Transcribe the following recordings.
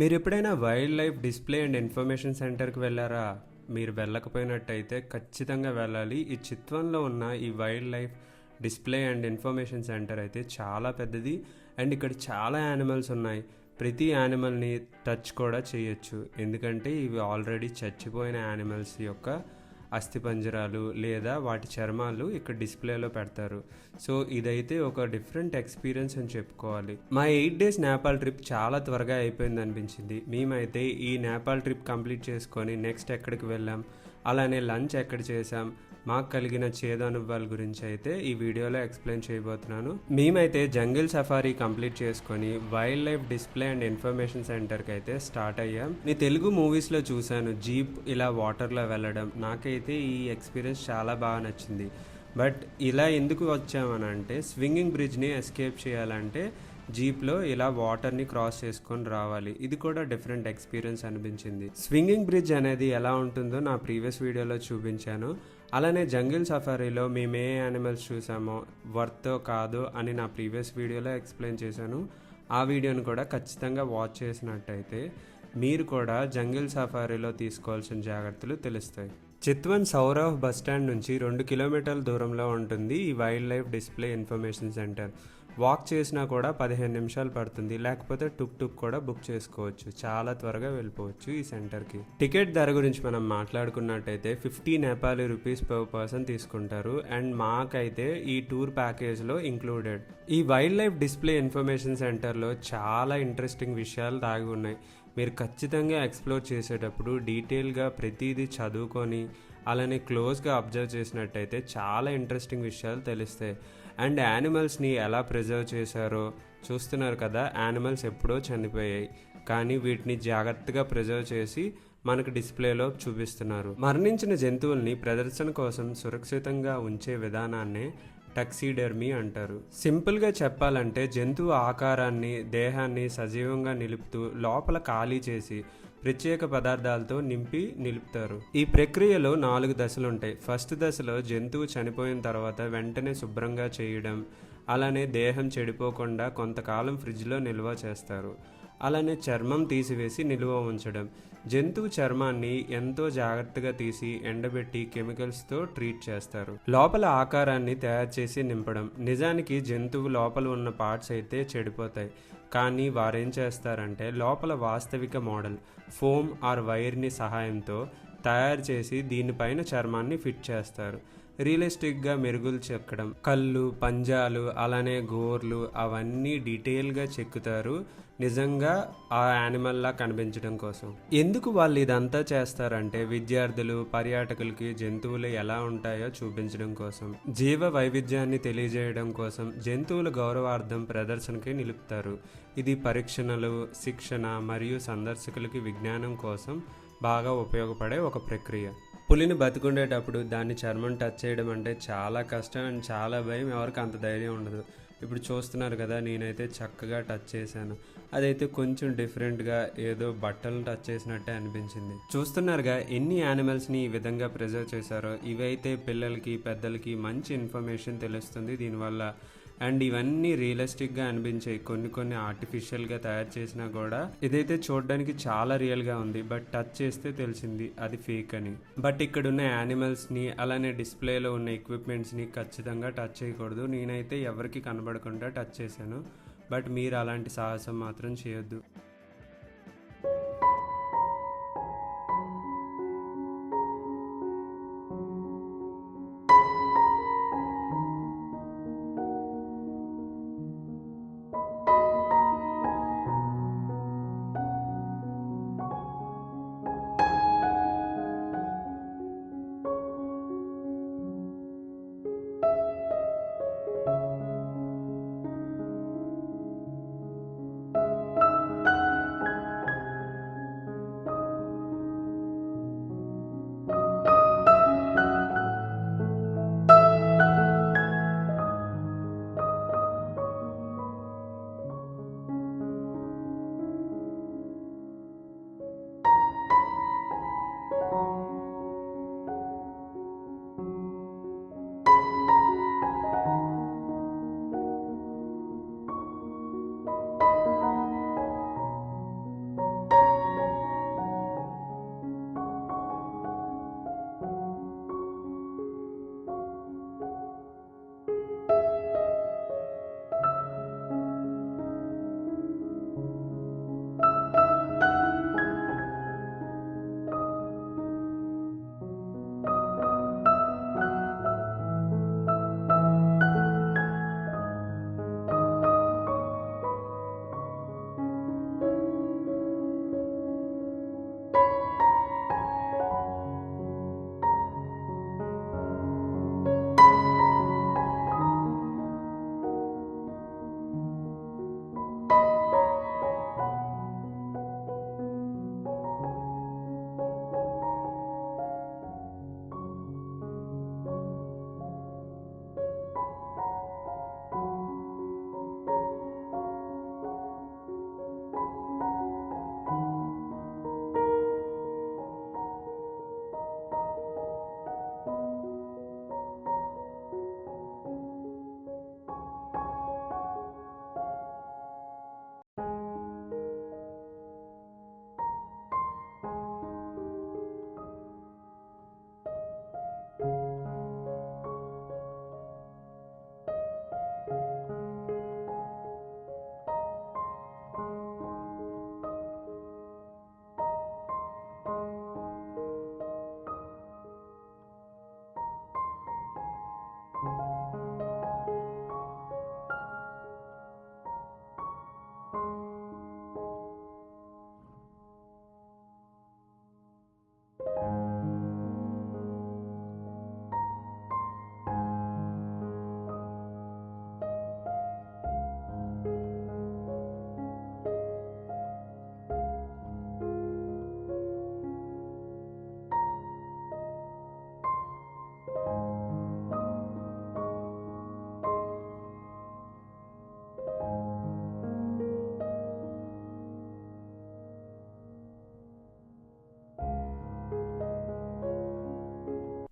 మీరు ఎప్పుడైనా wild life display and information సెంటర్కి వెళ్ళారా? మీరు వెళ్ళకపోయినట్టయితే ఖచ్చితంగా వెళ్ళాలి. ఈ చిత్వంలో ఉన్న ఈ wildlife display and information centre అయితే చాలా పెద్దది. అండ్ ఇక్కడ చాలా యానిమల్స్ ఉన్నాయి. ప్రతి యానిమల్ని టచ్ కూడా చేయొచ్చు. ఎందుకంటే ఇవి ఆల్రెడీ చచ్చిపోయిన యానిమల్స్ యొక్క అస్థిపంజరాలు లేదా వాటి చర్మాలు ఇక్కడ డిస్ప్లేలో పెడతారు. సో ఇదైతే ఒక డిఫరెంట్ ఎక్స్పీరియన్స్ అని చెప్పుకోవాలి. మా ఎయిట్ డేస్ నేపాల్ ట్రిప్ చాలా త్వరగా అయిపోయింది అనిపించింది. మేమైతే ఈ నేపాల్ ట్రిప్ కంప్లీట్ చేసుకొని నెక్స్ట్ ఎక్కడికి వెళ్ళాం? అలానే లంచ్ ఎక్కడ చేసాం మాకు కలిగిన చేదు అనుభవాల గురించి అయితే ఈ వీడియోలో ఎక్స్ప్లెయిన్ చేయబోతున్నాను. మేమైతే జంగిల్ సఫారీ కంప్లీట్ చేసుకొని wild life display and information సెంటర్కి అయితే స్టార్ట్ అయ్యాం. నేను తెలుగు మూవీస్లో చూశాను జీప్ ఇలా వాటర్లో వెళ్ళడం. నాకైతే ఈ ఎక్స్పీరియన్స్ చాలా బాగా నచ్చింది. బట్ ఇలా ఎందుకు వచ్చామని అంటే స్వింగింగ్ బ్రిడ్జ్ని ఎస్కేప్ చేయాలంటే జీప్లో ఇలా వాటర్ని క్రాస్ చేసుకొని రావాలి. ఇది కూడా డిఫరెంట్ ఎక్స్పీరియన్స్ అనిపించింది. స్వింగింగ్ బ్రిడ్జ్ అనేది ఎలా ఉంటుందో నా ప్రీవియస్ వీడియోలో చూపించాను. అలానే జంగిల్ సఫారీలో మేము ఏ యానిమల్స్ చూసామో వర్త్ కాదు అని నా ప్రీవియస్ వీడియోలో ఎక్స్ప్లెయిన్ చేశాను. ఆ వీడియోను కూడా ఖచ్చితంగా వాచ్ చేసినట్టయితే మీరు కూడా జంగిల్ సఫారీలో తీసుకోవాల్సిన జాగ్రత్తలు తెలుస్తాయి. చిత్వన్ సౌరవ్ బస్ స్టాండ్ నుంచి రెండు కిలోమీటర్ల దూరంలో ఉంటుంది ఈ wildlife display information centre. Walk చేసినా కూడా పదిహేను నిమిషాలు పడుతుంది. లేకపోతే టుక్ టుక్ కూడా బుక్ చేసుకోవచ్చు. చాలా త్వరగా వెళ్ళిపోవచ్చు ఈ సెంటర్కి. టికెట్ ధర గురించి మనం మాట్లాడుకున్నట్టయితే fifty Nepali rupees per person తీసుకుంటారు. అండ్ మాకైతే ఈ టూర్ ప్యాకేజ్లో ఇంక్లూడెడ్. ఈ వైల్డ్ లైఫ్ డిస్ప్లే ఇన్ఫర్మేషన్ సెంటర్లో చాలా ఇంట్రెస్టింగ్ విషయాలు దాగి ఉన్నాయి. మీరు ఖచ్చితంగా ఎక్స్ప్లోర్ చేసేటప్పుడు డీటెయిల్గా ప్రతిదీ చదువుకొని అలానే క్లోజ్గా అబ్జర్వ్ చేసినట్టయితే చాలా ఇంట్రెస్టింగ్ విషయాలు తెలుస్తాయి. అండ్ యానిమల్స్ని ఎలా ప్రిజర్వ్ చేశారో చూస్తున్నారు కదా యానిమల్స్ ఎప్పుడో చనిపోయాయి. కానీ వీటిని జాగ్రత్తగా ప్రిజర్వ్ చేసి మనకు డిస్ప్లేలో చూపిస్తున్నారు. మరణించిన జంతువుల్ని ప్రదర్శన కోసం సురక్షితంగా ఉంచే విధానాన్నే టక్సీడెర్మీ అంటారు. సింపుల్గా చెప్పాలంటే జంతువు ఆకారాన్ని దేహాన్ని సజీవంగా నిలుపుతూ లోపల ఖాళీ చేసి ప్రత్యేక పదార్థాలతో నింపి నిలుపుతారు. ఈ ప్రక్రియలో నాలుగు దశలుంటాయి. ఫస్ట్ దశలో జంతువు చనిపోయిన తర్వాత వెంటనే శుభ్రంగా చేయడం అలానే దేహం చెడిపోకుండా కొంతకాలం ఫ్రిడ్జ్లో నిల్వ చేస్తారు. అలానే చర్మం తీసివేసి నిలువ ఉంచడం. జంతువు చర్మాన్ని ఎంతో జాగ్రత్తగా తీసి ఎండబెట్టి కెమికల్స్తో ట్రీట్ చేస్తారు. లోపల ఆకారాన్ని తయారు చేసి నింపడం. నిజానికి జంతువు లోపల ఉన్న పార్ట్స్ అయితే చెడిపోతాయి. కానీ వారేం చేస్తారంటే లోపల వాస్తవిక మోడల్ ఫోమ్ ఆర్ వైర్ని సహాయంతో తయారు చేసి దీనిపైన చర్మాన్ని ఫిట్ చేస్తారు. రియలిస్టిక్గా మెరుగులు చెక్కడం కళ్ళు పంజాలు అలానే గోర్లు అవన్నీ డీటెయిల్గా చెక్కుతారు నిజంగా ఆ యానిమల్లా కనిపించడం కోసం. ఎందుకు వాళ్ళు ఇదంతా చేస్తారంటే విద్యార్థులు పర్యాటకులకి జంతువులు ఎలా ఉంటాయో చూపించడం కోసం. జీవ వైవిధ్యాన్ని తెలియజేయడం కోసం జంతువుల గౌరవార్థం ప్రదర్శనకి నిలుపుతారు. ఇది పరీక్షణలు శిక్షణ మరియు సందర్శకులకి విజ్ఞానం కోసం బాగా ఉపయోగపడే ఒక ప్రక్రియ. పులిని బతికుండేటప్పుడు దాన్ని చర్మం టచ్ చేయడం అంటే చాలా కష్టం అండ్ చాలా భయం. ఎవరికి అంత ధైర్యం ఉండదు. ఇప్పుడు చూస్తున్నారు కదా నేనైతే చక్కగా టచ్ చేశాను. అదైతే కొంచెం డిఫరెంట్గా ఏదో బట్టలను టచ్ చేసినట్టే అనిపించింది. చూస్తున్నారుగా ఎన్ని యానిమల్స్ని ఈ విధంగా ప్రిజర్వ్ చేశారో. ఇవైతే పిల్లలకి పెద్దలకి మంచి ఇన్ఫర్మేషన్ తెలుస్తుంది. దీనివల్ల అండ్ ఇవన్నీ రియలిస్టిక్గా అనిపించాయి. కొన్ని కొన్ని ఆర్టిఫిషియల్గా తయారు చేసినా కూడా ఇదైతే చూడడానికి చాలా రియల్గా ఉంది. బట్ టచ్ చేస్తే తెలిసింది అది ఫేక్ అని. బట్ ఇక్కడ ఉన్న యానిమల్స్ని అలానే డిస్ప్లేలో ఉన్న ఎక్విప్మెంట్స్ని ఖచ్చితంగా టచ్ చేయకూడదు. నేనైతే ఎవరికి కనబడకుండా టచ్ చేశాను. బట్ మీరు అలాంటి సాహసం మాత్రం చేయొద్దు.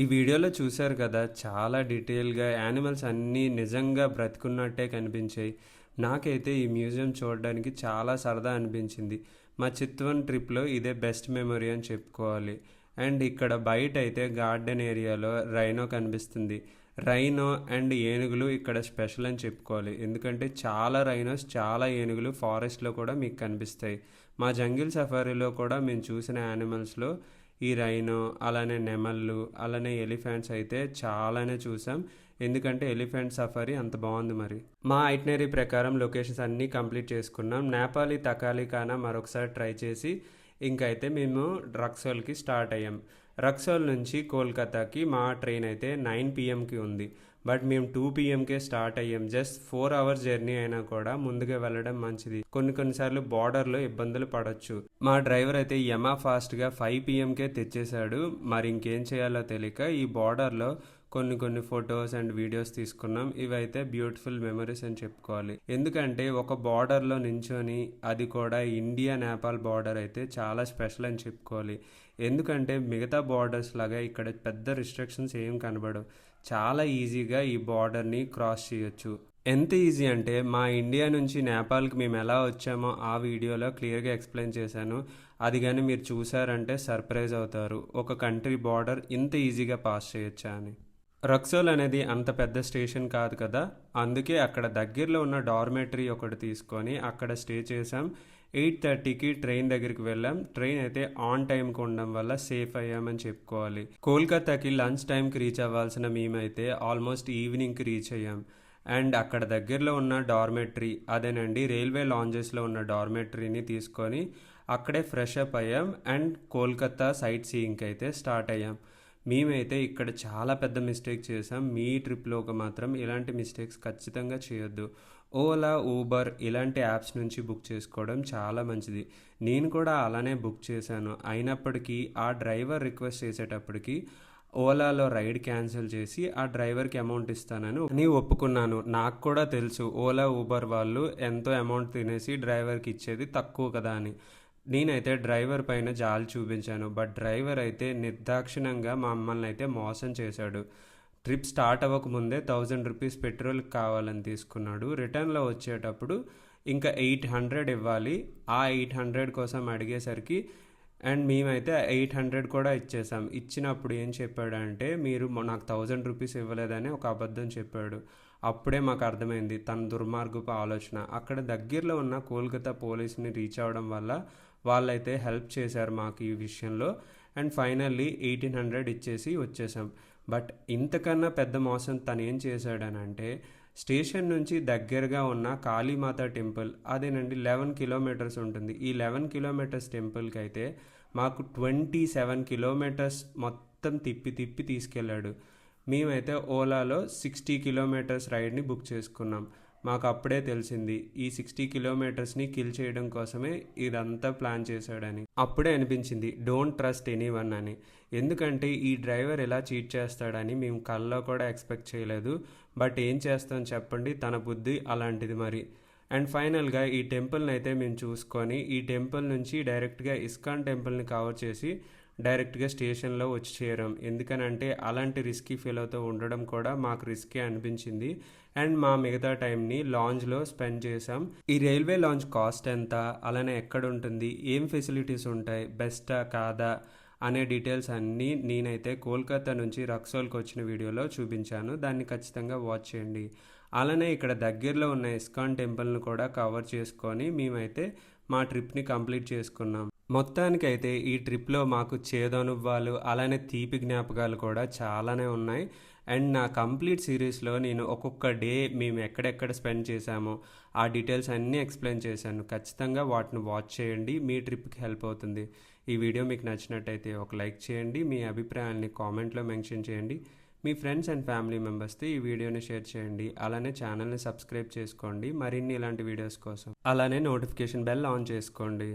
ఈ వీడియోలో చూశారు కదా చాలా డీటెయిల్గా యానిమల్స్ అన్నీ నిజంగా బ్రతుకున్నట్టే కనిపించాయి. నాకైతే ఈ మ్యూజియం చూడడానికి చాలా సరదా అనిపించింది. మా చిత్వన్ ట్రిప్లో ఇదే బెస్ట్ మెమొరీ అని చెప్పుకోవాలి. అండ్ ఇక్కడ బయట అయితే గార్డెన్ ఏరియాలో రైనో కనిపిస్తుంది. రైనో అండ్ ఏనుగులు ఇక్కడ స్పెషల్ అని చెప్పుకోవాలి. ఎందుకంటే చాలా రైనోస్ చాలా ఏనుగులు ఫారెస్ట్లో కూడా మీకు కనిపిస్తాయి. మా జంగిల్ సఫారీలో కూడా మేము చూసిన యానిమల్స్లో ఈ రైనో అలానే నెమళ్ళు అలానే ఎలిఫెంట్స్ అయితే చాలానే చూసాం. ఎందుకంటే ఎలిఫెంట్ సఫారీ అంత బాగుంది మరి. మా ఐటనరీ ప్రకారం లొకేషన్స్ అన్నీ కంప్లీట్ చేసుకున్నాం. నేపాలి తకాలి కానా మరొకసారి ట్రై చేసి ఇంకైతే మేము రక్సోల్కి స్టార్ట్ అయ్యాం. రక్సోల్ నుంచి కోల్కతాకి మా ట్రైన్ అయితే నైన్ పిఎంకి ఉంది. బట్ మేము టూ పిఎంకే స్టార్ట్ అయ్యాం. జస్ట్ ఫోర్ అవర్స్ జర్నీ అయినా కూడా ముందుగా వెళ్ళడం మంచిది. కొన్ని కొన్నిసార్లు బార్డర్లో ఇబ్బందులు పడవచ్చు మా డ్రైవర్ అయితే యమా ఫాస్ట్గా ఫైవ్ పిఎంకే తెచ్చేశాడు. మరి ఇంకేం చేయాలో తెలియక ఈ బార్డర్లో కొన్ని కొన్ని ఫొటోస్ అండ్ వీడియోస్ తీసుకున్నాం. ఇవైతే బ్యూటిఫుల్ మెమరీస్ అని చెప్పుకోవాలి. ఎందుకంటే ఒక బార్డర్లో నించొని అది కూడా ఇండియా నేపాల్ బార్డర్ అయితే చాలా స్పెషల్ అని చెప్పుకోవాలి. ఎందుకంటే మిగతా బార్డర్స్ లాగా ఇక్కడ పెద్ద రిస్ట్రిక్షన్స్ ఏం కనబడవు. చాలా ఈజీగా ఈ బార్డర్ని క్రాస్ చేయొచ్చు. ఎంత ఈజీ అంటే మా ఇండియా నుంచి నేపాల్కి మేము ఎలా వచ్చామో ఆ వీడియోలో క్లియర్గా ఎక్స్ప్లెయిన్ చేశాను. అది కానీ మీరు చూసారంటే సర్ప్రైజ్ అవుతారు. ఒక కంట్రీ బార్డర్ ఇంత ఈజీగా పాస్ చేయొచ్చా అని. రక్సోల్ అనేది అంత పెద్ద స్టేషన్ కాదు కదా. అందుకే అక్కడ దగ్గరలో ఉన్న డార్మెటరీ ఒకటి తీసుకొని అక్కడ స్టే చేసాం ఎయిట్ థర్టీకి ట్రైన్ దగ్గరికి వెళ్ళాం. ట్రైన్ అయితే ఆన్ టైంకి ఉండడం వల్ల సేఫ్ అయ్యామని చెప్పుకోవాలి. కోల్కతాకి లంచ్ టైంకి రీచ్ అవ్వాల్సిన మేమైతే ఆల్మోస్ట్ ఈవినింగ్కి రీచ్ అయ్యాం. అండ్ అక్కడ దగ్గరలో ఉన్న డార్మెటరీ అదేనండి రైల్వే లాంజెస్లో ఉన్న డార్మెటరీని తీసుకొని అక్కడే ఫ్రెష్ అప్ అయ్యాం. అండ్ కోల్కతా సైట్ సీయింగ్కి అయితే స్టార్ట్ అయ్యాం. మేమైతే ఇక్కడ చాలా పెద్ద మిస్టేక్ చేసాం మీ ట్రిప్లోకి మాత్రం ఇలాంటి మిస్టేక్స్ ఖచ్చితంగా చేయొద్దు. ఓలా ఊబర్ ఇలాంటి యాప్స్ నుంచి బుక్ చేసుకోవడం చాలా మంచిది. నేను కూడా అలానే బుక్ చేశాను. అయినప్పటికీ ఆ డ్రైవర్ రిక్వెస్ట్ చేసేటప్పటికి ఓలాలో రైడ్ క్యాన్సిల్ చేసి ఆ డ్రైవర్కి అమౌంట్ ఇస్తానని అని ఒప్పుకున్నాను. నాకు కూడా తెలుసు ఓలా ఊబర్ వాళ్ళు ఎంతో అమౌంట్ తినేసి డ్రైవర్కి ఇచ్చేది తక్కువ కదా అని. నేనైతే డ్రైవర్ పైన జాలి చూపించాను. బట్ డ్రైవర్ అయితే నిర్దాక్షిణంగా మమ్మల్ని అయితే మోసం చేశాడు. ట్రిప్ స్టార్ట్ అవ్వకముందే థౌజండ్ రూపీస్ పెట్రోల్ కావాలని తీసుకున్నాడు. రిటర్న్లో వచ్చేటప్పుడు ఇంకా ఎయిట్ హండ్రెడ్ ఇవ్వాలి. ఆ ఎయిట్ హండ్రెడ్ కోసం అడిగేసరికి అండ్ మేమైతే ఎయిట్ హండ్రెడ్ కూడా ఇచ్చేసాం. ఇచ్చినప్పుడు ఏం చెప్పాడంటే మీరు నాకు థౌజండ్ రూపీస్ ఇవ్వలేదని ఒక అబద్ధం చెప్పాడు. అప్పుడే మాకు అర్థమైంది తన దుర్మార్గపు ఆలోచన. అక్కడ దగ్గరలో ఉన్న కోల్కతా పోలీస్ని రీచ్ అవ్వడం వల్ల వాళ్ళైతే హెల్ప్ చేశారు మాకు ఈ విషయంలో. అండ్ ఫైనల్లీ ఎయిటీన్ హండ్రెడ్ ఇచ్చేసి వచ్చేసాం. బట్ ఇంతకన్నా పెద్ద మోసం తను ఏం చేశాడనంటే స్టేషన్ నుంచి దగ్గరగా ఉన్న కాళీమాత టెంపుల్ అదేనండి లెవెన్ కిలోమీటర్స్ ఉంటుంది. ఈ లెవెన్ కిలోమీటర్స్ టెంపుల్కి అయితే మాకు ట్వంటీ సెవెన్ కిలోమీటర్స్ మొత్తం తిప్పి తిప్పి తీసుకెళ్ళాడు. మేమైతే ఓలాలో సిక్స్టీ కిలోమీటర్స్ రైడ్ని బుక్ చేసుకున్నాం. మాకు అప్పుడే తెలిసింది ఈ సిక్స్టీ కిలోమీటర్స్ని కిల్ చేయడం కోసమే ఇదంతా ప్లాన్ చేశాడని. అప్పుడే అనిపించింది డోంట్ ట్రస్ట్ ఎనీ వన్ అని. ఎందుకంటే ఈ డ్రైవర్ ఎలా చీట్ చేస్తాడని మేము కల్లో కూడా ఎక్స్పెక్ట్ చేయలేదు. బట్ ఏం చేస్తాం చెప్పండి తన బుద్ధి అలాంటిది మరి. అండ్ ఫైనల్గా ఈ టెంపుల్ని అయితే మేము చూసుకొని ఈ టెంపుల్ నుంచి డైరెక్ట్గా ఇస్కాన్ టెంపుల్ని కవర్ చేసి డైరెక్ట్గా స్టేషన్లో వచ్చి చేరాం. ఎందుకనంటే అలాంటి రిస్కీ ఫీల్తో ఉండడం కూడా మాకు రిస్కీ అనిపించింది. అండ్ మా మిగతా టైంని లాంజ్లో స్పెండ్ చేసాం ఈ రైల్వే లాంచ్ కాస్ట్ ఎంత? అలానే ఎక్కడ ఉంటుంది ఏం ఫెసిలిటీస్ ఉంటాయి? బెస్టా? కాదా? అనే డీటెయిల్స్ అన్నీ నేనైతే కోల్కతా నుంచి రక్సోల్కి వచ్చిన వీడియోలో చూపించాను. దాన్ని ఖచ్చితంగా వాచ్ చేయండి. అలానే ఇక్కడ దగ్గరలో ఉన్న ఇస్కాన్ టెంపుల్ను కూడా కవర్ చేసుకొని మేమైతే మా ట్రిప్ని కంప్లీట్ చేసుకున్నాం. మొత్తానికైతే ఈ ట్రిప్లో మాకు చేదనుభవాలు అలానే తీపి జ్ఞాపకాలు కూడా చాలానే ఉన్నాయి. అండ్ నా కంప్లీట్ సిరీస్లో నేను ఒక్కొక్క డే మేము ఎక్కడెక్కడ స్పెండ్ చేశామో ఆ డీటెయిల్స్ అన్నీ ఎక్స్ప్లెయిన్ చేశాను. ఖచ్చితంగా వాటిని వాచ్ చేయండి. మీ ట్రిప్కి హెల్ప్ అవుతుంది. ఈ వీడియో మీకు నచ్చినట్టయితే ఒక లైక్ చేయండి. మీ అభిప్రాయాల్ని కామెంట్లో మెన్షన్ చేయండి. మీ ఫ్రెండ్స్ అండ్ ఫ్యామిలీ మెంబర్స్తో ఈ వీడియోని షేర్ చేయండి. అలానే ఛానల్ని సబ్స్క్రైబ్ చేసుకోండి. మరిన్ని ఇలాంటి వీడియోస్ కోసం అలానే నోటిఫికేషన్ బెల్ ఆన్ చేసుకోండి.